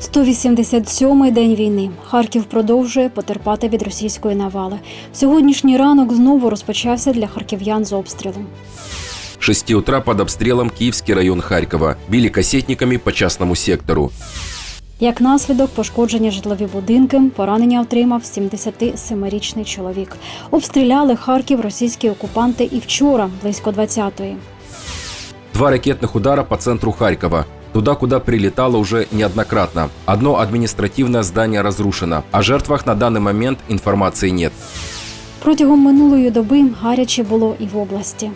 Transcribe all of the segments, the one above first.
187-й день війни. Харків продовжує потерпати від російської навали. Сьогоднішній ранок знову розпочався для харків'ян з обстрілу. 6 утра под обстрелом Киевский район Харькова. Били кассетниками по частному сектору. Як наслідок, пошкоджені житлові будинки, поранення отримав 77-річний чоловік. Обстріляли Харків російські окупанти і вчора, близько 20-ї. Два ракетных удара по центру Харькова. Туда, куда прилетало уже неоднократно. Одно административное здание разрушено. О жертвах на данный момент информации нет. Протягом минулої доби гаряче було і в області.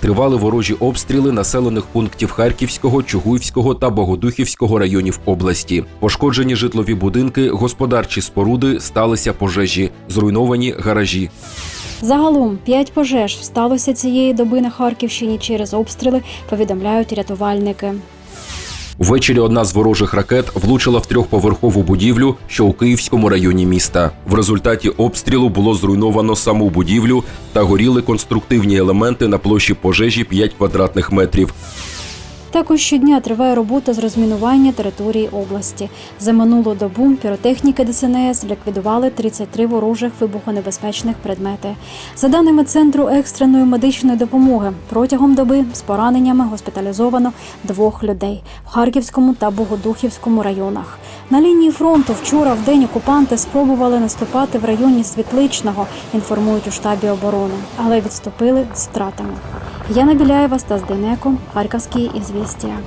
Тривали ворожі обстріли населених пунктів Харківського, Чугуївського та Богодухівського районів області. Пошкоджені житлові будинки, господарчі споруди, сталися пожежі, зруйновані гаражі. Загалом п'ять пожеж сталося цієї доби на Харківщині через обстріли, повідомляють рятувальники. Ввечері одна з ворожих ракет влучила в трьохповерхову будівлю, що у Київському районі міста. В результаті обстрілу було зруйновано саму будівлю та горіли конструктивні елементи на площі пожежі 5 квадратних метрів. Також щодня триває робота з розмінування території області. За минулу добу піротехніки ДСНС ліквідували 33 ворожих вибухонебезпечних предмети. За даними центру екстреної медичної допомоги, протягом доби з пораненнями госпіталізовано двох людей в Харківському та Богодухівському районах. На лінії фронту вчора в день окупанти спробували наступати в районі Світличного, інформують у штабі оборони, але відступили з втратами. Яна Беляева, Стас Денеко, Харківські ізвістія.